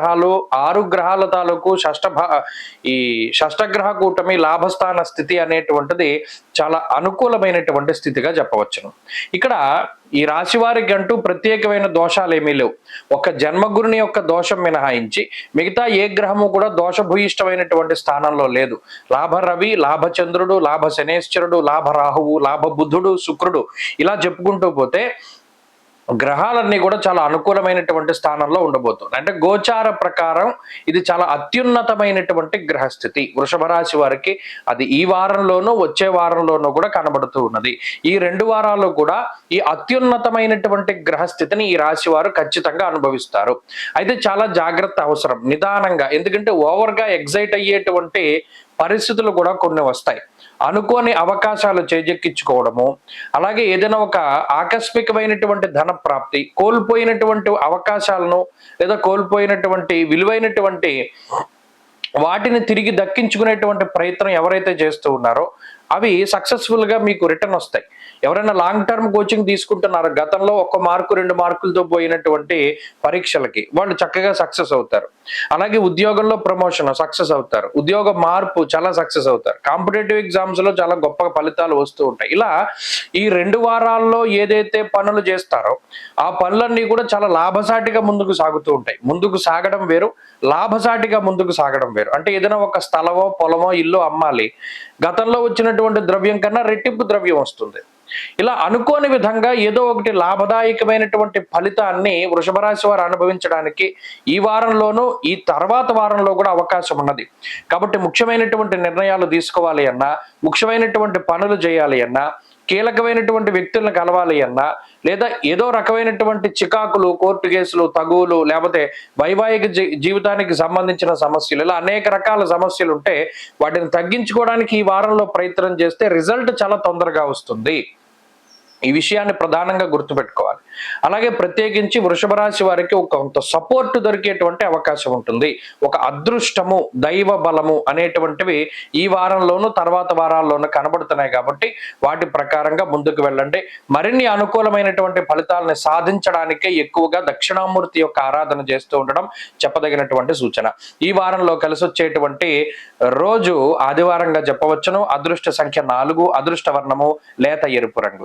గ్రహాలు ఆరు గ్రహాల తాలూకు షష్ట ఈ షష్టగ్రహ కూటమి లాభస్థాన స్థితి అనేటువంటిది చాలా అనుకూలమైనటువంటి స్థితిగా చెప్పవచ్చును. ఇక్కడ ఈ రాశి వారికి అంటూ ప్రత్యేకమైన దోషాలు ఏమీ లేవు. ఒక జన్మగురుని యొక్క దోషం మినహాయించి మిగతా ఏ గ్రహము కూడా దోషభూయిష్టమైనటువంటి స్థానంలో లేదు. లాభ రవి లాభ చంద్రుడు లాభ శనేశ్వరుడు లాభ రాహువు లాభ బుద్ధుడు శుక్రుడు ఇలా చెప్పుకుంటూ పోతే గ్రహాలన్నీ కూడా చాలా అనుకూలమైనటువంటి స్థానంలో ఉండబోతుంది అంటే గోచార ప్రకారం ఇది చాలా అత్యున్నతమైనటువంటి గ్రహస్థితి. వృషభ రాశి వారికి అది ఈ వారంలోనూ వచ్చే వారంలోనూ కూడా కనబడుతూ ఉన్నది. ఈ రెండు వారాల్లో కూడా ఈ అత్యున్నతమైనటువంటి గ్రహస్థితిని ఈ రాశి వారు ఖచ్చితంగా అనుభవిస్తారు. అయితే చాలా జాగ్రత్త అవసరం నిదానంగా. ఎందుకంటే ఓవర్గా ఎగ్జైట్ అయ్యేటువంటి పరిస్థితులు కూడా కొన్ని వస్తాయి. అనుకోని అవకాశాలు చేజెక్కించుకోవడము అలాగే ఏదైనా ఒక ఆకస్మికమైనటువంటి ధన ప్రాప్తి కోల్పోయినటువంటి అవకాశాలను లేదా కోల్పోయినటువంటి విలువైనటువంటి వాటిని తిరిగి దక్కించుకునేటువంటి ప్రయత్నం ఎవరైతే చేస్తూ ఉన్నారో అవి సక్సెస్ఫుల్గా మీకు రిటర్న్ వస్తాయి. ఎవరైనా లాంగ్ టర్మ్ కోచింగ్ తీసుకుంటున్నారు? గతంలో ఒక మార్కు రెండు మార్కులతో పోయినటువంటి పరీక్షలకి వాళ్ళు చక్కగా సక్సెస్ అవుతారు. అలాగే ఉద్యోగంలో ప్రమోషన్ సక్సెస్ అవుతారు. ఉద్యోగ మార్పు చాలా సక్సెస్ అవుతారు. కాంపిటేటివ్ ఎగ్జామ్స్లో చాలా గొప్ప ఫలితాలు వస్తూ ఉంటాయి. ఇలా ఈ రెండు వారాల్లో ఏదైతే పనులు చేస్తారో ఆ పనులన్నీ కూడా చాలా లాభసాటిగా ముందుకు సాగుతూ ఉంటాయి. ముందుకు సాగడం వేరు లాభసాటిగా ముందుకు సాగడం వేరు. అంటే ఏదైనా ఒక స్థలమో పొలమో ఇల్లు అమ్మాలి. గతంలో వచ్చినటువంటి ద్రవ్యం కన్నా రెట్టింపు ద్రవ్యం వస్తుంది. ఇలా అనుకోని విధంగా ఏదో ఒకటి లాభదాయకమైనటువంటి ఫలితాన్ని వృషభ రాశి వారు అనుభవించడానికి ఈ వారంలోనూ ఈ తర్వాత వారంలో కూడా అవకాశం ఉన్నది. కాబట్టి ముఖ్యమైనటువంటి నిర్ణయాలు తీసుకోవాలి అన్నా ముఖ్యమైనటువంటి పనులు చేయాలి అన్నా కీలకమైనటువంటి వ్యక్తులను కలవాలి అన్నా లేదా ఏదో రకమైనటువంటి చికాకులు కోర్టు కేసులు తగువులు లేకపోతే వైవాహిక జీ- జీవితానికి సంబంధించిన సమస్యలు ఇలా అనేక రకాల సమస్యలు ఉంటే వాటిని తగ్గించుకోవడానికి ఈ వారంలో ప్రయత్నం చేస్తే రిజల్ట్ చాలా తొందరగా వస్తుంది. ఈ విషయాన్ని ప్రధానంగా గుర్తుపెట్టుకోవాలి. అలాగే ప్రత్యేకించి వృషభ రాశి వారికి ఒక కొంత సపోర్ట్ దొరికేటువంటి అవకాశం ఉంటుంది. ఒక అదృష్టము దైవ బలము అనేటువంటివి ఈ వారంలోనూ తర్వాత వారాల్లోనూ కనబడుతున్నాయి కాబట్టి వాటి ప్రకారంగా ముందుకు వెళ్ళండి. మరిన్ని అనుకూలమైనటువంటి ఫలితాలను సాధించడానికే ఎక్కువగా దక్షిణామూర్తి యొక్క ఆరాధన చేస్తూ ఉండడం చెప్పదగినటువంటి సూచన. ఈ వారంలో కలిసి వచ్చేటువంటి రోజు ఆదివారంగా చెప్పవచ్చును అదృష్ట సంఖ్య నాలుగు అదృష్ట వర్ణము లేత ఎరుపు రంగు.